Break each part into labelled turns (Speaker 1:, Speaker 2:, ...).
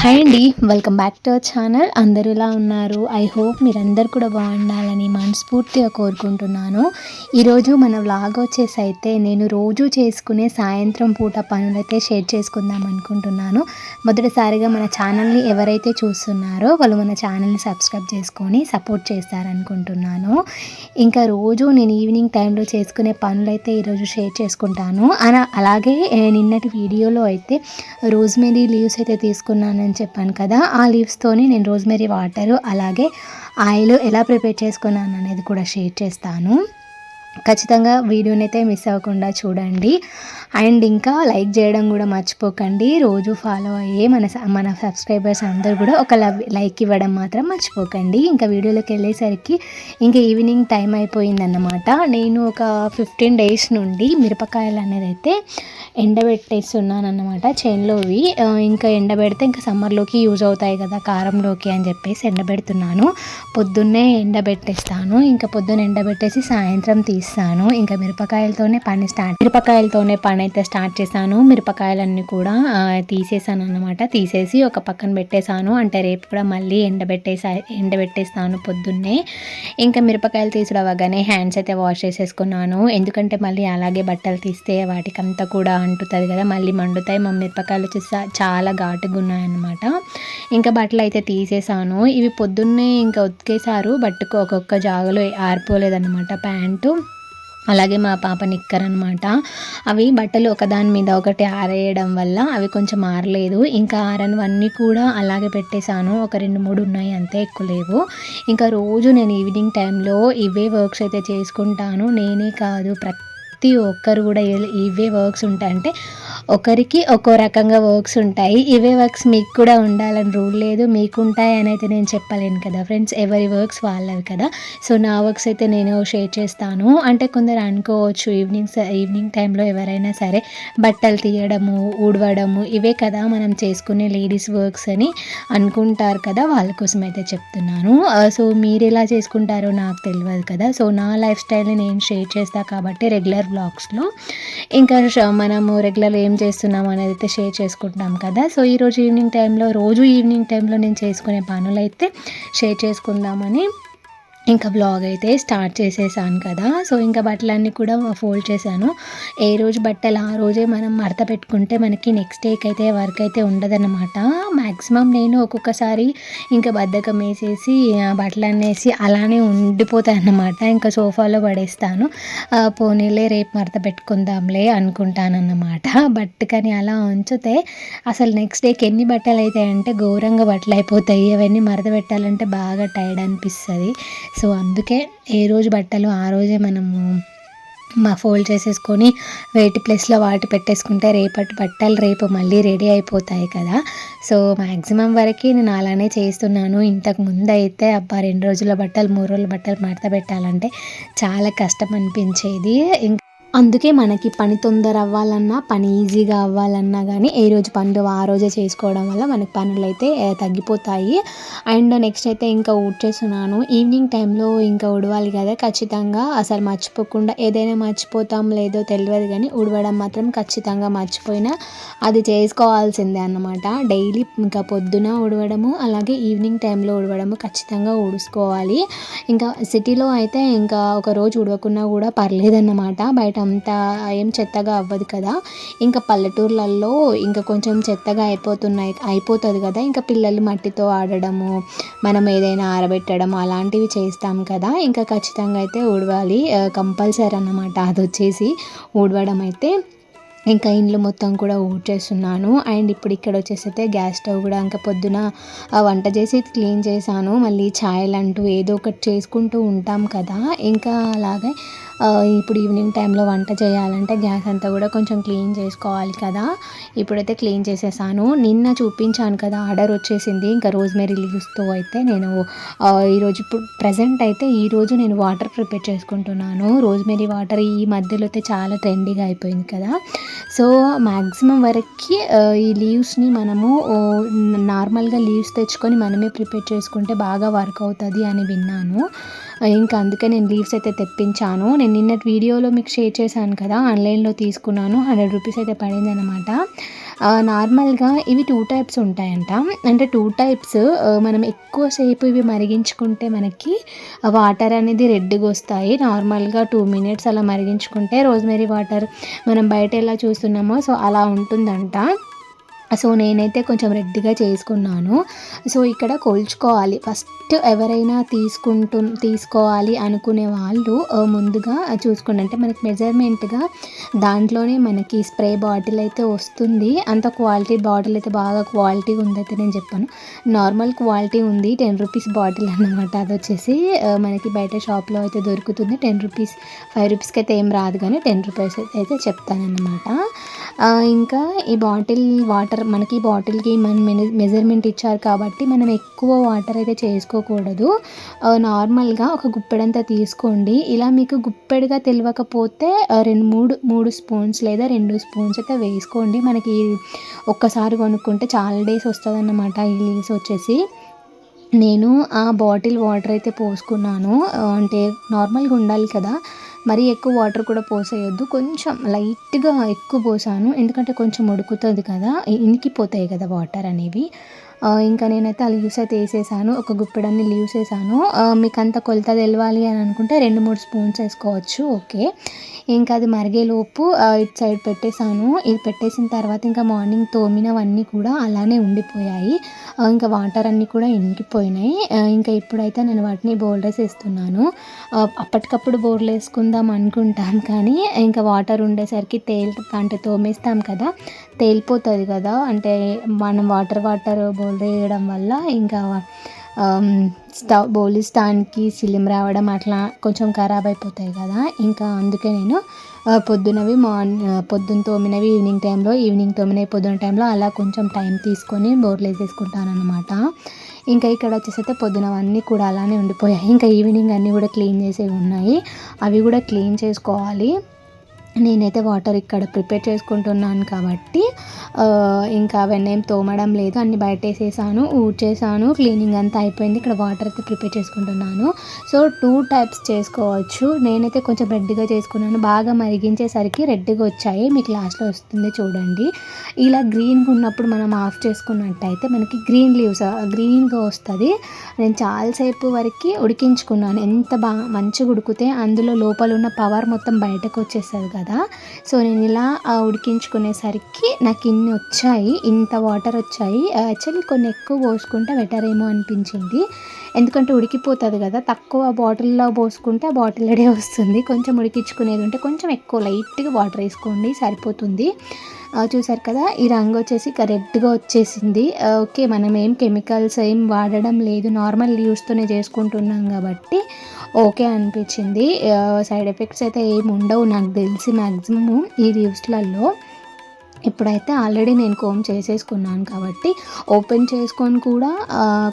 Speaker 1: Hi అండి welcome back to our channel అందరూ ఇలా ఉన్నారు? ఐ హోప్ మీరందరూ కూడా బాగుండాలని మనస్ఫూర్తిగా కోరుకుంటున్నాను. ఈరోజు మన వ్లాగ్ వచ్చేసి అయితే నేను రోజు చేసుకునే సాయంత్రం పూట పనులైతే షేర్ చేసుకుందాం అనుకుంటున్నాను. మొదటిసారిగా మన ఛానల్ని ఎవరైతే చూస్తున్నారో వాళ్ళు మన ఛానల్ని సబ్స్క్రైబ్ చేసుకొని సపోర్ట్ చేస్తారనుకుంటున్నాను. ఇంకా రోజు నేను ఈవినింగ్ టైంలో చేసుకునే పనులైతే ఈరోజు షేర్ చేసుకుంటాను. అలాగే నిన్నటి వీడియోలో అయితే రోజ్మెరీ లీవ్స్ అయితే తీసుకున్నాను అని చెప్పాను కదా ఆ లీవ్స్తోని నేను రోజ్మెరీ వాటరు అలాగే ఆయిల్ ఎలా ప్రిపేర్ చేసుకున్నాను అనేది కూడా షేర్ చేస్తాను. ఖచ్చితంగా వీడియోని అయితే మిస్ అవ్వకుండా చూడండి. అండ్ ఇంకా లైక్ చేయడం కూడా మర్చిపోకండి. రోజు ఫాలో అయ్యే మన మన సబ్స్క్రైబర్స్ అందరూ కూడా ఒక లైక్ ఇవ్వడం మాత్రం మర్చిపోకండి. ఇంకా వీడియోలోకి వెళ్ళేసరికి ఇంకా ఈవినింగ్ టైం అయిపోయిందన్నమాట. నేను ఒక ఫిఫ్టీన్ డేస్ నుండి మిరపకాయలు అనేది అయితే ఎండబెట్టేస్తున్నాను అన్నమాట చేన్లోవి ఇంకా ఎండబెడితే ఇంకా సమ్మర్లోకి యూజ్ అవుతాయి కదా కారంలోకి అని చెప్పేసి ఎండబెడుతున్నాను. పొద్దున్నే ఎండబెట్టేస్తాను. ఇంకా పొద్దున్న ఎండబెట్టేసి సాయంత్రం తీస్తాను ఇంకా మిరపకాయలతోనే పని స్టార్ట్ మిరపకాయలతోనే పని అయితే స్టార్ట్ చేశాను. మిరపకాయలన్నీ కూడా తీసేసాను అనమాట తీసేసి ఒక పక్కన పెట్టేశాను. అంటే రేపు కూడా మళ్ళీ ఎండబెట్టేసా ఎండబెట్టేస్తాను పొద్దున్నే. ఇంకా మిరపకాయలు తీసుడు అవ్వగానే హ్యాండ్స్ అయితే వాష్ చేసేసుకున్నాను. ఎందుకంటే మళ్ళీ అలాగే బట్టలు తీస్తే వాటికంతా కూడా అంటుతుంది కదా. మళ్ళీ మండుతాయి. మా మిరపకాయలు వచ్చేసి చాలా ఘాటుగా ఉన్నాయన్నమాట. ఇంకా బట్టలు అయితే తీసేసాను ఇవి పొద్దున్నే ఇంకా ఉతికేసారు బట్టుకు ఒక్కొక్క జాగలో ఆరిపోలేదన్నమాట ప్యాంటు. అలాగే మా పాప నిక్కర్ అనమాట అవి బట్టలు ఒకదాని మీద ఒకటి ఆరేయడం వల్ల అవి కొంచెం ఆరలేదు. ఇంకా ఆరనివన్నీ కూడా అలాగే పెట్టేశాను. ఒక రెండు మూడు ఉన్నాయి అంతే ఎక్కువ లేవు. ఇంకా రోజు నేను ఈవినింగ్ టైంలో ఇవే వర్క్స్ అయితే చేసుకుంటాను. నేనే కాదు ప్రతి ఒక్కరు కూడా ఇవే వర్క్స్ ఉంటాయంటే ఒకరికి ఒక్కో రకంగా వర్క్స్ ఉంటాయి. ఇవే వర్క్స్ మీకు కూడా ఉండాలని రూల్ లేదు. మీకు ఉంటాయి అని అయితే నేను చెప్పలేను కదా ఫ్రెండ్స్. ఎవరి వర్క్స్ వాళ్ళవి కదా. సో నా వర్క్స్ అయితే నేను షేర్ చేస్తాను. అంటే కొందరు అనుకోవచ్చు ఈవినింగ్ ఈవినింగ్ టైంలో ఎవరైనా సరే బట్టలు తీయడము ఊడవడము ఇవే కదా మనం చేసుకునే లేడీస్ వర్క్స్ అని అనుకుంటారు కదా వాళ్ళ కోసం అయితే చెప్తున్నాను. సో మీరు ఎలా చేసుకుంటారో నాకు తెలియదు కదా. సో నా లైఫ్ స్టైల్ని నేను షేర్ చేస్తాను కాబట్టి రెగ్యులర్ బ్లాగ్స్లో. ఇంకా మనము రెగ్యులర్ ఏం చేస్తున్నాం అనేది అయితే షేర్ చేసుకుంటున్నాం కదా. సో ఈరోజు ఈవినింగ్ టైంలో రోజు ఈవినింగ్ టైంలో నేను చేసుకునే పనులు అయితే షేర్ చేసుకుందామని ఇంకా బ్లాగ్ అయితే స్టార్ట్ చేసేసాను కదా. సో ఇంకా బట్టలన్నీ కూడా ఫోల్డ్ చేశాను. ఏ రోజు బట్టలు ఆ రోజే మనం మడత పెట్టుకుంటే మనకి నెక్స్ట్ డేకి అయితే వర్క్ అయితే ఉండదన్నమాట. మ్యాక్సిమం నేను ఒక్కొక్కసారి ఇంకా బద్దకం వేసేసి బట్టలన్నీ వేసి అలానే ఉండిపోతాయి అన్నమాట ఇంకా సోఫాలో పడేస్తాను. పోనీలే రేపు మడత పెట్టుకుందాంలే అనుకుంటానన్నమాట. బట్ కానీ అలా ఉంచితే అసలు నెక్స్ట్ డేకి ఎన్ని బట్టలు అవుతాయంటే ఘోరంగా బట్టలు అయిపోతాయి అవన్నీ మడత పెట్టాలంటే బాగా టైర్డ్ అనిపిస్తుంది. సో అందుకే ఏ రోజు బట్టలు ఆ రోజే మనము మా ఫోల్డ్ చేసేసుకొని వెయిట్ ప్లేస్లో వాటి పెట్టేసుకుంటే రేపటి బట్టలు రేపు మళ్ళీ రెడీ అయిపోతాయి కదా. సో మ్యాక్సిమం వరకు నేను అలానే చేస్తున్నాను ఇంతకు ముందు అయితే అబ్బా రెండు రోజుల బట్టలు మూడు రోజుల బట్టలు మడత పెట్టాలంటే చాలా కష్టం అనిపించేది. ఇంకా అందుకే మనకి పని తొందర అవ్వాలన్నా పని ఈజీగా అవ్వాలన్నా కానీ ఏ రోజు పనులు ఆ రోజే చేసుకోవడం వల్ల మనకి పనులు అయితే తగ్గిపోతాయి. అండ్ నెక్స్ట్ అయితే ఇంకా ఊడ్చేస్తున్నాను. ఈవినింగ్ టైంలో ఇంకా ఉడవాలి కదా ఖచ్చితంగా. అసలు మర్చిపోకుండా ఏదైనా మర్చిపోతాం లేదో తెలియదు కానీ ఉడవడం మాత్రం ఖచ్చితంగా మర్చిపోయినా అది చేసుకోవాల్సిందే అన్నమాట. డైలీ ఇంకా పొద్దున ఉడవడము అలాగే ఈవినింగ్ టైంలో ఉడవడము ఖచ్చితంగా ఊడుసుకోవాలి. ఇంకా సిటీలో అయితే ఇంకా ఒక రోజు ఉడవకున్నా కూడా పర్లేదన్నమాట. బయట అంత ఏం చెత్తగా అవ్వదు కదా. ఇంకా పల్లెటూర్లలో ఇంకా కొంచెం చెత్తగా అయిపోతున్నాయి అయిపోతుంది కదా. ఇంకా పిల్లలు మట్టితో ఆడడము మనం ఏదైనా ఆరబెట్టడం అలాంటివి చేస్తాం కదా. ఇంకా ఖచ్చితంగా అయితే ఊడవాలి. కంపల్సరీ అన్నమాట. అది వచ్చేసి ఊడవడం అయితే. ఇంకా ఇండ్లు మొత్తం కూడా ఊడ్చేస్తున్నాను. అండ్ ఇప్పుడు ఇక్కడ వచ్చేసి గ్యాస్ స్టవ్ కూడా ఇంకా పొద్దున వంట చేసి క్లీన్ చేశాను. మళ్ళీ ఛాయలు అంటూ ఏదో ఒకటి చేసుకుంటూ ఉంటాం కదా. ఇంకా అలాగే ఇప్పుడు ఈవినింగ్ టైంలో వంట చేయాలంటే గ్యాస్ అంతా కూడా కొంచెం క్లీన్ చేసుకోవాలి కదా. ఇప్పుడైతే క్లీన్ చేసేసాను. నిన్న చూపించాను కదా ఆర్డర్ వచ్చేసింది. ఇంకా రోజ్మెరీ లీవ్స్తో అయితే నేను ఈరోజు ఇప్పుడు ప్రజెంట్ అయితే ఈరోజు నేను వాటర్ ప్రిపేర్ చేసుకుంటున్నాను. రోజ్మెరీ వాటర్ ఈ మధ్యలో అయితే చాలా ట్రెండీగా అయిపోయింది కదా. సో మ్యాక్సిమం వరకు ఈ లీవ్స్ని మనము నార్మల్గా లీవ్స్ తెచ్చుకొని మనమే ప్రిపేర్ చేసుకుంటే బాగా వర్క్ అవుతుంది అని విన్నాను. ఇంకా అందుకే నేను లీవ్స్ అయితే తెప్పించాను. నేను నిన్నటి వీడియోలో మీకు షేర్ చేశాను కదా ఆన్లైన్లో తీసుకున్నాను హండ్రెడ్ రూపీస్ అయితే పడింది అనమాట నార్మల్గా ఇవి టూ టైప్స్ ఉంటాయంట. అంటే టూ టైప్స్ మనం ఎక్కువసేపు ఇవి మరిగించుకుంటే మనకి వాటర్ అనేది రెడ్గా వస్తాయి. నార్మల్గా టూ మినిట్స్ అలా మరిగించుకుంటే రోజ్మెరీ వాటర్ మనం బయట ఎలా చూస్తున్నామో సో అలా ఉంటుందంట. సో నేనైతే కొంచెం రెడ్డిగా చేసుకున్నాను. సో ఇక్కడ కొల్చుకోవాలి. ఫస్ట్ ఎవరైనా తీసుకుంటు తీసుకోవాలి అనుకునే వాళ్ళు ముందుగా చూసుకోండి. అంటే మనకి మెజర్మెంట్గా దాంట్లోనే మనకి స్ప్రే బాటిల్ అయితే వస్తుంది. అంత క్వాలిటీ బాటిల్ అయితే బాగా క్వాలిటీ ఉందైతే నేను చెప్పాను. నార్మల్ క్వాలిటీ ఉంది. టెన్ రూపీస్ బాటిల్ అనమాట అది వచ్చేసి మనకి బయట షాప్లో అయితే దొరుకుతుంది. టెన్ రూపీస్ ఫైవ్ రూపీస్కి అయితే ఏం రాదు. కానీ టెన్ రూపీస్ అయితే చెప్తానన్నమాట. ఇంకా ఈ బాటిల్ వాటర్ మనకి బాటిల్కి మన మెజర్మెంట్ ఇచ్చారు కాబట్టి మనం ఎక్కువ వాటర్ అయితే చేసుకోకూడదు. నార్మల్గా ఒక గుప్పెడంతా తీసుకోండి. ఇలా మీకు గుప్పెడుగా తెలియకపోతే రెండు మూడు మూడు స్పూన్స్ లేదా రెండు స్పూన్స్ అయితే వేసుకోండి. మనకి ఒక్కసారి కొనుక్కుంటే చాలా డేస్ వస్తుంది అన్నమాట ఈ లీవ్స్ వచ్చేసి. నేను ఆ బాటిల్ వాటర్ అయితే పోసుకున్నాను. అంటే నార్మల్గా ఉండాలి కదా. మరీ ఎక్కువ వాటర్ కూడా పోసేయొద్దు. కొంచెం లైట్గా ఎక్కువ పోసాను. ఎందుకంటే కొంచెం ఉడుకుతుంది కదా. ఇనికిపోతాయి కదా వాటర్ అనేవి. ఇంకా నేనైతే ఆ లీవ్స్ అయితే వేసేసాను. ఒక గుప్పెడన్ని లీవ్స్ వేసాను మీకు అంత కొలత తెలవాలి అని అనుకుంటే రెండు మూడు స్పూన్స్ వేసుకోవచ్చు. ఓకే ఇంకా అది మరిగేలోపు ఇటు సైడ్ పెట్టేశాను. ఇది పెట్టేసిన తర్వాత ఇంకా మార్నింగ్ తోమినవన్నీ కూడా అలానే ఉండిపోయాయి. ఇంకా వాటర్ అన్నీ కూడా ఇంకిపోయినాయి ఇంకా ఇప్పుడైతే నేను వాటిని బోర్డర్స్ వేస్తున్నాను. అప్పటికప్పుడు బోర్లు వేసుకుందాం అనుకుంటాం కానీ ఇంకా వాటర్ ఉండేసరికి తేలి అంటే తోమేస్తాం కదా తేలిపోతుంది కదా. అంటే మనం వాటర్ వాటర్ బోల్ వేయడం వల్ల ఇంకా స్టవ్ బౌల్ స్టాండ్కి సిలిం రావడం అట్లా కొంచెం ఖరాబ్ అయిపోతాయి కదా. ఇంకా అందుకే నేను పొద్దునవి మార్నింగ్ పొద్దున్న తోమినవి ఈవినింగ్ టైంలో ఈవినింగ్ తోమినవి పొద్దున టైంలో అలా కొంచెం టైం తీసుకొని బోర్లు వేసేసుకుంటాను అనమాట ఇంకా ఇక్కడ వచ్చేసి అయితే పొద్దునవన్నీ కూడా అలానే ఉండిపోయాయి. ఇంకా ఈవినింగ్ అన్నీ కూడా క్లీన్ చేసేవి ఉన్నాయి. అవి కూడా క్లీన్ చేసుకోవాలి. నేనైతే వాటర్ ఇక్కడ ప్రిపేర్ చేసుకుంటున్నాను కాబట్టి ఇంకా అవన్నీ ఏం తోమడం లేదు. అన్ని బయట వేసేసాను ఊడ్చేసాను క్లీనింగ్ అంతా అయిపోయింది. ఇక్కడ వాటర్ అయితే ప్రిపేర్ చేసుకుంటున్నాను. సో టూ టైప్స్ చేసుకోవచ్చు. నేనైతే కొంచెం రెడ్గా చేసుకున్నాను. బాగా మరిగించేసరికి రెడ్గా వచ్చాయి. మీకు లాస్ట్లో వస్తుంది చూడండి. ఇలా గ్రీన్గా ఉన్నప్పుడు మనం ఆఫ్ చేసుకున్నట్టయితే మనకి గ్రీన్ లీవ్స్ గ్రీన్గా వస్తుంది. నేను చాలాసేపు వరకు ఉడికించుకున్నాను. ఎంత బాగా మంచిగా ఉడికితే అందులో లోపల ఉన్న పవర్ మొత్తం బయటకు వచ్చేస్తుంది కదా. సో నేను ఇలా ఉడికించుకునేసరికి నాకు ఇన్ని వచ్చాయి ఇంత వాటర్ వచ్చాయి. యాక్చువల్లీ కొన్ని ఎక్కువ పోసుకుంటే బెటర్ ఏమో అనిపించింది. ఎందుకంటే ఉడికిపోతుంది కదా తక్కువ బాటిల్లో పోసుకుంటే ఆ బాటిల్ అడే వస్తుంది. కొంచెం ఉడికించుకునేది ఉంటే కొంచెం ఎక్కువ లైట్గా వాటర్ వేసుకోండి సరిపోతుంది. చూసారు కదా? ఈ రంగు వచ్చేసి కరెక్ట్గా వచ్చేసింది. ఓకే మనం ఏం కెమికల్స్ ఏం వాడడం లేదు. నార్మల్ యూస్తోనే చేసుకుంటున్నాం కాబట్టి ఓకే అనిపించింది. సైడ్ ఎఫెక్ట్స్ అయితే ఏమి ఉండవు నాకు తెలిసి మ్యాక్సిమము ఈ రీవ్స్లలో ఇప్పుడైతే ఆల్రెడీ నేను కోమ్ చేసేసుకున్నాను కాబట్టి ఓపెన్ చేసుకొని కూడా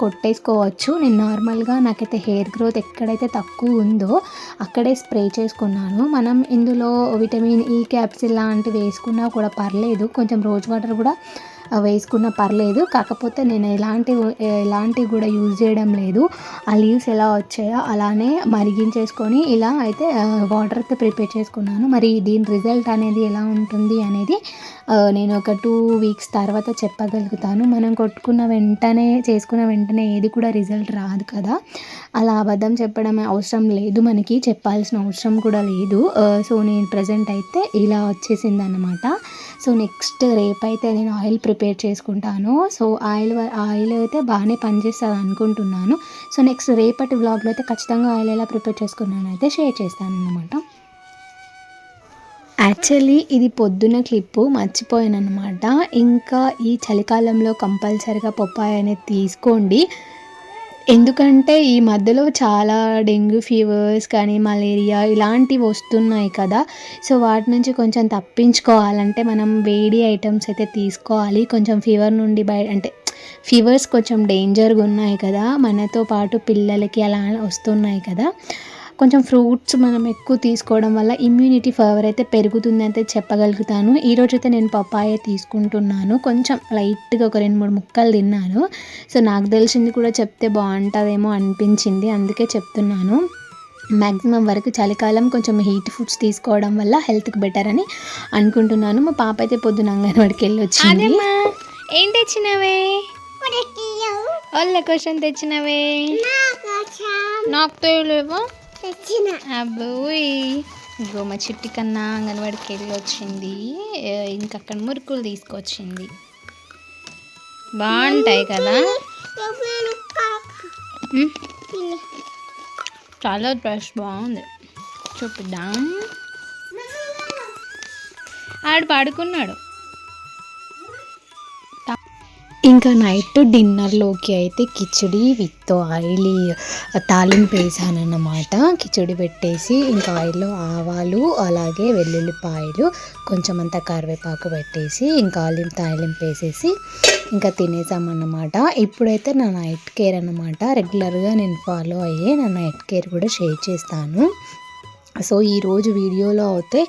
Speaker 1: కొట్టేసుకోవచ్చు. నేను నార్మల్గా నాకైతే హెయిర్ గ్రోత్ ఎక్కడైతే తక్కువ ఉందో అక్కడే స్ప్రే చేసుకున్నాను. మనం ఇందులో విటమిన్ ఈ క్యాప్సిల్ లాంటివి వేసుకున్నా కూడా పర్లేదు. కొంచెం రోజ్ వాటర్ కూడా వేసుకున్న పర్లేదు. కాకపోతే నేను ఎలాంటి ఎలాంటివి కూడా యూజ్ చేయడం లేదు. ఆ లీవ్స్ ఎలా వచ్చాయో అలానే మరిగించేసుకొని ఇలా అయితే వాటర్ అయితే ప్రిపేర్ చేసుకున్నాను. మరి దీని రిజల్ట్ అనేది ఎలా ఉంటుంది అనేది నేను ఒక టూ వీక్స్ తర్వాత చెప్పగలుగుతాను. మనం కొట్టుకున్న వెంటనే చేసుకున్న వెంటనే ఏది కూడా రిజల్ట్ రాదు కదా. అలా అబద్ధం చెప్పడం అవసరం లేదు మనకి. చెప్పాల్సిన అవసరం కూడా లేదు. సో నేను ప్రజెంట్ అయితే ఇలా వచ్చేసింది అనమాట సో నెక్స్ట్ రేపైతే నేను ఆయిల్ ప్రిపేర్ ప్రిపేర్ చేసుకుంటాను. సో ఆయిల్ ఆయిల్ అయితే బాగానే పనిచేస్తుంది అనుకుంటున్నాను. సో నెక్స్ట్ రేపటి వ్లాగ్లో అయితే ఖచ్చితంగా ఆయిల్ ఎలా ప్రిపేర్ చేసుకున్నాను అయితే షేర్ చేస్తాను అనమాట యాక్చువల్లీ ఇది పొద్దున క్లిప్పు మర్చిపోయాను అనమాట ఇంకా ఈ చలికాలంలో కంపల్సరిగా పప్పాయ అనేది తీసుకోండి. ఎందుకంటే ఈ మధ్యలో చాలా డెంగ్యూ ఫీవర్స్ కానీ మలేరియా ఇలాంటివి వస్తున్నాయి కదా. సో వాటి నుంచి కొంచెం తప్పించుకోవాలంటే మనం వేడి ఐటమ్స్ అయితే తీసుకోవాలి. కొంచెం ఫీవర్ నుండి బయ అంటే ఫీవర్స్ కొంచెం డేంజర్గా ఉన్నాయి కదా. మనతో పాటు పిల్లలకి అలా వస్తున్నాయి కదా. కొంచెం ఫ్రూట్స్ మనం ఎక్కువ తీసుకోవడం వల్ల ఇమ్యూనిటీ పవర్ అయితే పెరుగుతుంది అయితే చెప్పగలుగుతాను. ఈరోజు అయితే నేను పప్పాయ తీసుకుంటున్నాను. కొంచెం లైట్గా ఒక రెండు మూడు ముక్కలు తిన్నాను. సో నాకు తెలిసింది కూడా చెప్తే బాగుంటుందేమో అనిపించింది. అందుకే చెప్తున్నాను. మ్యాక్సిమం వరకు చలికాలం కొంచెం హీట్ ఫుడ్స్ తీసుకోవడం వల్ల హెల్త్కి బెటర్ అని అనుకుంటున్నాను. మా పాప అయితే పొద్దున అంగన్వాడికి వెళ్ళి వచ్చింది ఏం తెచ్చినవే? వాళ్ళ క్వశ్చన్ తెచ్చినవే? నాకు తెలియలేవా అబ్బోయ్. ఇగో మా చిట్టి కన్నా అంగన్వాడికి వెళ్ళి వచ్చింది. ఏ, ఇంకా అక్కడ మురుకులు తీసుకొచ్చింది. బాగుంటాయి కదా? చాలా డ్రెస్ బాగుంది. చూపిద్దాం. ఆడు పడుకున్నాడు. ఇంకా నైట్ డిన్నర్లోకి అయితే కిచడి విత్ ఆయిలీ తాలింపు వేసానన్నమాట. కిచడి పెట్టేసి ఇంకా ఆయిల్లో ఆవాలు అలాగే వెల్లుల్లిపాయలు కొంచెం అంత కరివేపాకు పెట్టేసి ఇంకా ఆలిం తాలింపు వేసేసి ఇంకా తినేసామన్నమాట. ఇప్పుడైతే నా నైట్ కేర్ అన్నమాట. రెగ్యులర్గా నేను ఫాలో అయ్యే నా నైట్ కేర్ కూడా షేర్ చేస్తాను. సో ఈరోజు వీడియోలో అయితే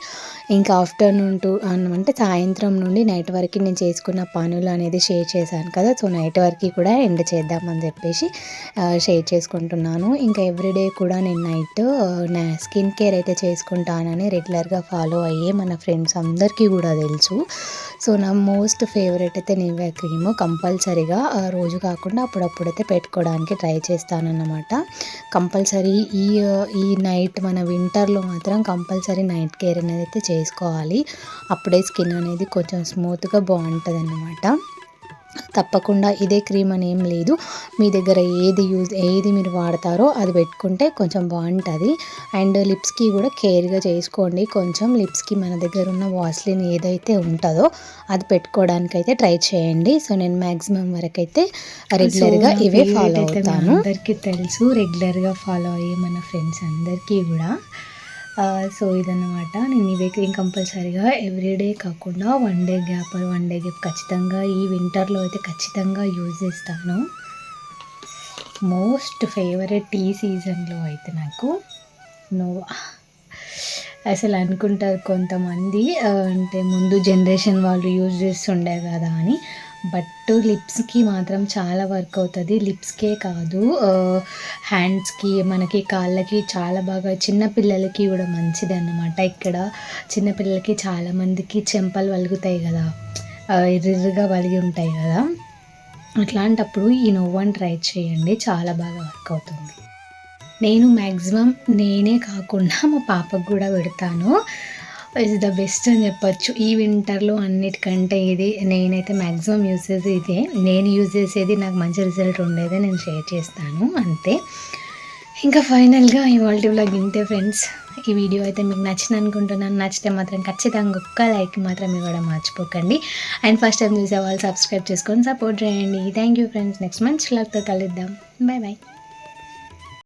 Speaker 1: ఇంకా ఆఫ్టర్నూన్ టు అంటే సాయంత్రం నుండి నైట్ వరకు నేను చేసుకున్న పనులు అనేది షేర్ చేశాను కదా. సో నైట్ వరకు కూడా ఎండ్ చేద్దామని చెప్పేసి షేర్ చేసుకుంటున్నాను. ఇంకా ఎవ్రీడే కూడా నేను నైట్ నా స్కిన్ కేర్ అయితే చేసుకుంటానని రెగ్యులర్గా ఫాలో అయ్యే మన ఫ్రెండ్స్ అందరికీ కూడా తెలుసు. సో నా మోస్ట్ ఫేవరెట్ అయితే నివ్యా క్రీమ్ కంపల్సరీగా రోజు కాకుండా అప్పుడప్పుడు అయితే పెట్టుకోవడానికి ట్రై చేస్తానన్నమాట. కంపల్సరీ ఈ ఈ నైట్ మన వింటర్లో మాత్రం కంపల్సరీ నైట్ కేర్ అనేది అయితే చేసుకోవాలి అప్పుడే స్కిన్ అనేది కొంచెం స్మూత్గా బాగుంటుంది అన్నమాట తప్పకుండా ఇదే క్రీమ్ అని ఏం లేదు. మీ దగ్గర ఏది యూజ్ ఏది మీరు వాడతారో అది పెట్టుకుంటే కొంచెం బాగుంటుంది. అండ్ లిప్స్కి కూడా కేర్గా చేసుకోండి. కొంచెం లిప్స్కి మన దగ్గర ఉన్న వాస్లిన్ ఏదైతే ఉంటుందో అది పెట్టుకోవడానికి అయితే ట్రై చేయండి. సో నేను మ్యాక్సిమం వరకు అయితే రెగ్యులర్గా ఇవే ఫాలో అవుతాను. అందరికీ తెలుసు. రెగ్యులర్గా ఫాలో అయ్యే మన ఫ్రెండ్స్ అందరికీ కూడా. సో ఇదన్నమాట. నేను ఇవే క్రీమ్ కంపల్సరీగా ఎవ్రీడే కాకుండా one day gap one day gap ఖచ్చితంగా ఈ వింటర్లో అయితే ఖచ్చితంగా యూజ్ చేస్తాను. మోస్ట్ ఫేవరెట్ టీ సీజన్లో అయితే నాకు నోవా అసలు అనుకుంటారు కొంతమంది అంటే ముందు జనరేషన్ వాళ్ళు యూజ్ చేస్తుండే కదా అని బట్ లిప్స్కి మాత్రం చాలా వర్క్ అవుతుంది. లిప్స్కే కాదు హ్యాండ్స్కి మనకి కాళ్ళకి చాలా బాగా చిన్నపిల్లలకి కూడా మంచిది అన్నమాట ఇక్కడ చిన్నపిల్లలకి చాలామందికి చెంపలు వలుగుతాయి కదా ఆ, వలిగి ఉంటాయి కదా. అట్లాంటప్పుడు ఈ నోవాని ట్రై చేయండి చాలా బాగా వర్క్ అవుతుంది. నేను మ్యాక్సిమం నేనే కాకుండా మా పాపకు కూడా పెడతాను. ఇస్ ద బెస్ట్ అని చెప్పొచ్చు. ఈ వింటర్లో అన్నిటికంటే ఇది నేనైతే మ్యాక్సిమం యూజ్ చేసేది ఇదే. నేను యూజ్ చేసేది నాకు మంచి రిజల్ట్ ఉండేదే నేను షేర్ చేస్తాను. అంతే. ఇంకా ఫైనల్గా ఇవాళ వ్లాగ్ ఇంతే ఫ్రెండ్స్ ఈ వీడియో అయితే మీకు నచ్చింది అనుకుంటున్నాను. నచ్చితే మాత్రం ఖచ్చితంగా ఒక్క లైక్ మాత్రం ఇవ్వడం మర్చిపోకండి. అండ్ ఫస్ట్ టైం చూసే వాళ్ళు సబ్స్క్రైబ్ చేసుకొని సపోర్ట్ చేయండి. Thank you friends next month లాక్తో కలుద్దాం. Bye bye